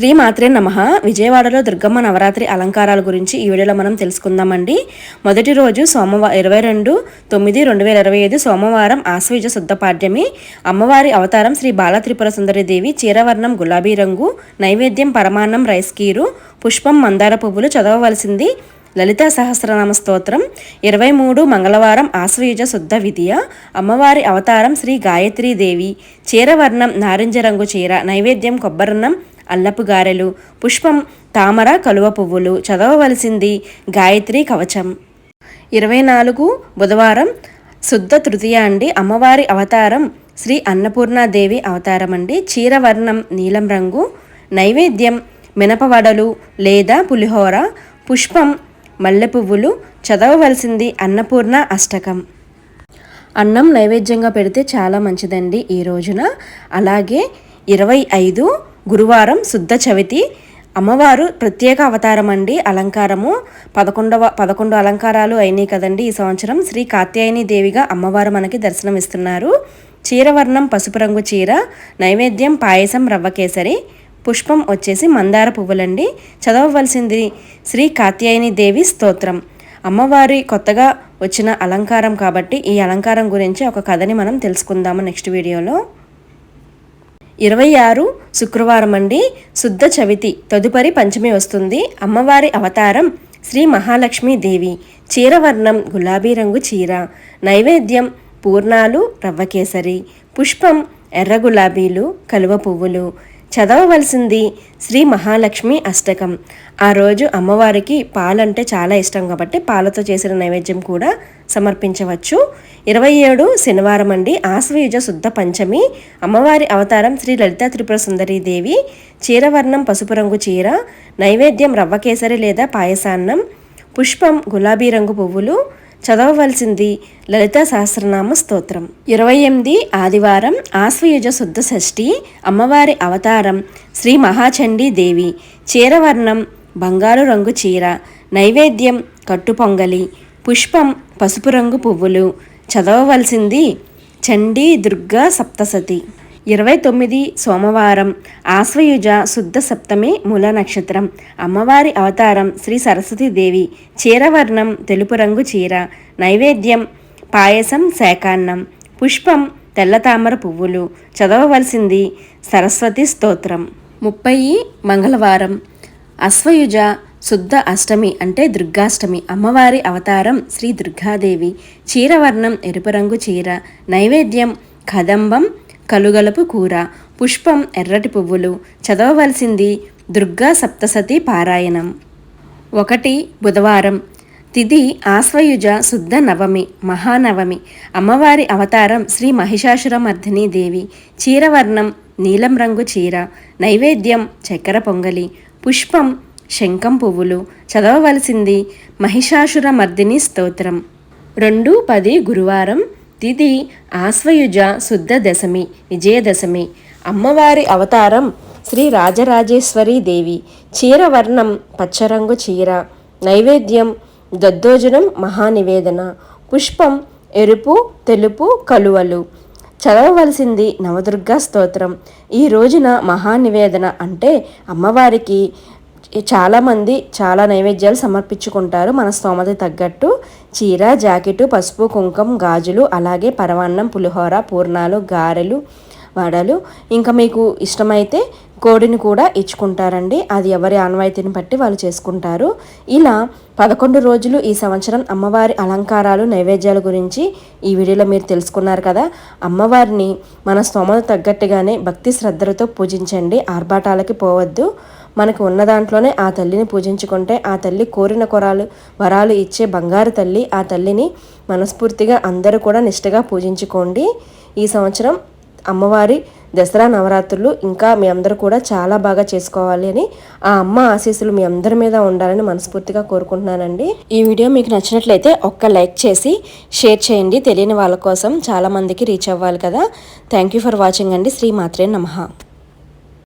శ్రీ మాత్రే నమ. విజయవాడలో దుర్గమ్మ నవరాత్రి అలంకారాల గురించి ఈ వీడియోలో మనం తెలుసుకుందామండి. మొదటి రోజు సోమవారం ఇరవై రెండు తొమ్మిది రెండు వేల ఇరవై ఐదు సోమవారం ఆశ్వయుజ శుద్ధ పాడ్యమి. అమ్మవారి అవతారం శ్రీ బాలత్రిపుర సుందరిదేవి చీరవర్ణం గులాబీ రంగు నైవేద్యం పరమాన్నం రైస్ కీరు పుష్పం మందార పువ్వులు చదవవలసింది. లలిత సహస్రనామ స్తోత్రం. ఇరవై మూడు మంగళవారం ఆశ్వయుజ శుద్ధ విధియ. అమ్మవారి అవతారం శ్రీ గాయత్రీదేవి చీరవర్ణం నారింజ రంగు చీర నైవేద్యం కొబ్బరన్నం అల్లపు గారెలు పుష్పం తామర కలువ పువ్వులు చదవవలసింది గాయత్రి కవచం. ఇరవై నాలుగు బుధవారం శుద్ధ తృతీయ అండి అమ్మవారి అవతారం శ్రీ అన్నపూర్ణాదేవి అవతారం అండి. చీరవర్ణం నీలం రంగు నైవేద్యం మినపవడలు లేదా పులిహోర పుష్పం మల్లె పువ్వులు చదవవలసింది అన్నపూర్ణ అష్టకం. అన్నం నైవేద్యంగా పెడితే చాలా మంచిదండి ఈ రోజున. అలాగే ఇరవై ఐదు గురువారం శుద్ధ చవితి. అమ్మవారు ప్రత్యేక అవతారం అండి అలంకారము. పదకొండవ పదకొండు అలంకారాలు అయినాయి కదండి ఈ సంవత్సరం. శ్రీ కాత్యాయని దేవిగా అమ్మవారు మనకి దర్శనం ఇస్తున్నారు. చీరవర్ణం పసుపు రంగు చీర నైవేద్యం పాయసం రవ్వ కేసరి పుష్పం వచ్చేసి మందార పువ్వులండి. చదవవలసింది శ్రీ కాత్యాయని దేవి స్తోత్రం. అమ్మవారి కొత్తగా వచ్చిన అలంకారం కాబట్టి ఈ అలంకారం గురించి ఒక కథని మనం తెలుసుకుందాము నెక్స్ట్ వీడియోలో. ఇరవై ఆరు శుక్రవారం అండి శుద్ధ చవితి. తదుపరి పంచమి వస్తుంది. అమ్మవారి అవతారం శ్రీ మహాలక్ష్మీదేవి చీరవర్ణం గులాబీ రంగు చీర. నైవేద్యం పూర్ణాలు రవ్వకేసరి పుష్పం ఎర్ర గులాబీలు కలువ పువ్వులు. చదవవలసింది శ్రీ మహాలక్ష్మి అష్టకం. ఆ రోజు అమ్మవారికి పాలంటే చాలా ఇష్టం కాబట్టి పాలతో చేసిన నైవేద్యం కూడా సమర్పించవచ్చు. ఇరవై ఏడు శనివారం అండి ఆశ్వయుజ శుద్ధ పంచమి. అమ్మవారి అవతారం శ్రీ లలితా త్రిపుర సుందరీదేవి చీరవర్ణం పసుపు రంగు చీర. నైవేద్యం రవ్వకేసరి లేదా పాయసాన్నం. పుష్పం గులాబీ రంగు పువ్వులు. చదవవలసింది లలిత సహస్రనామ స్తోత్రం. ఇరవై ఎనిమిది ఆదివారం ఆశ్వయుజ శుద్ధ షష్ఠి అమ్మవారి అవతారం శ్రీ మహాచండీ దేవి. చీరవర్ణం బంగారు రంగు చీర నైవేద్యం కట్టుపొంగలి పుష్పం పసుపు రంగు పువ్వులు. చదవవలసింది చండీ దుర్గా సప్తసతి ఇరవై తొమ్మిది సోమవారం ఆశ్వయుజ శుద్ధ సప్తమి మూల నక్షత్రం. అమ్మవారి అవతారం శ్రీ సరస్వతీదేవి చీరవర్ణం తెలుపు రంగు చీర. నైవేద్యం పాయసం శాకాన్నం పుష్పం తెల్లతామర పువ్వులు. చదవవలసింది సరస్వతి స్తోత్రం. ముప్పై మంగళవారం అశ్వయుజ శుద్ధ అష్టమి అంటే దుర్గాష్టమి. అమ్మవారి అవతారం శ్రీ దుర్గాదేవి. చీరవర్ణం ఎరుపు రంగు చీర. నైవేద్యం కదంబం కలుగలపు కూర పుష్పం ఎర్రటి పువ్వులు చదవవలసింది దుర్గా సప్తసతి పారాయణం. ఒకటి బుధవారం. తిది ఆశ్వయుజ శుద్ధ నవమి మహానవమి. అమ్మవారి అవతారం శ్రీ మహిషాసురమర్ధిని దేవి. చీరవర్ణం నీలం రంగు చీర. నైవేద్యం చక్కెర పొంగలి. పుష్పం శంఖం పువ్వులు. చదవవలసింది మహిషాసురమర్దిని స్తోత్రం. రెండు పది గురువారం. తిది ఆశ్వయుజ శుద్ధ దశమి విజయదశమి. అమ్మవారి అవతారం శ్రీ రాజరాజేశ్వరి దేవి. చీర వర్ణం పచ్చరంగు చీర. నైవేద్యం దద్దోజనం మహానివేదన. పుష్పం ఎరుపు తెలుపు కలువలు. చదవవలసింది నవదుర్గా స్తోత్రం. ఈ రోజున మహానివేదన అంటే అమ్మవారికి చాలామంది చాలా నైవేద్యాలు సమర్పించుకుంటారు. మన స్తోమత తగ్గట్టు చీర జాకెట్ పసుపు కుంకం గాజులు అలాగే పరవాన్నం పులిహోర పూర్ణాలు గారెలు వడలు. ఇంకా మీకు ఇష్టమైతే కోడిని కూడా ఇచ్చుకుంటారండి. అది ఎవరి ఆన్వాయితీని బట్టి వాళ్ళు చేసుకుంటారు. ఇలా పదకొండు రోజులు ఈ సంవత్సరం అమ్మవారి అలంకారాలు నైవేద్యాల గురించి ఈ వీడియోలో మీరు తెలుసుకున్నారు కదా. అమ్మవారిని మన స్తోమత తగ్గట్టుగానే భక్తి శ్రద్ధలతో పూజించండి. ఆర్భాటాలకి పోవద్దు. మనకు ఉన్న దాంట్లోనే ఆ తల్లిని పూజించుకుంటే ఆ తల్లి కోరిన కొరాలు వరాలు ఇచ్చే బంగారు తల్లి ఆ తల్లిని మనస్ఫూర్తిగా అందరూ కూడా నిష్టగా పూజించుకోండి. ఈ సంవత్సరం అమ్మవారి దసరా నవరాత్రులు ఇంకా మీ అందరూ కూడా చాలా బాగా చేసుకోవాలి అని ఆ అమ్మ ఆశీస్సులు మీ అందరి మీద ఉండాలని మనస్ఫూర్తిగా కోరుకుంటున్నానండి. ఈ వీడియో మీకు నచ్చినట్లయితే ఒక్క లైక్ చేసి షేర్ చేయండి. తెలియని వాళ్ళ కోసం చాలామందికి రీచ్ అవ్వాలి కదా. థ్యాంక్ యూ ఫర్ వాచింగ్ అండి. శ్రీ మాత్రే నమః.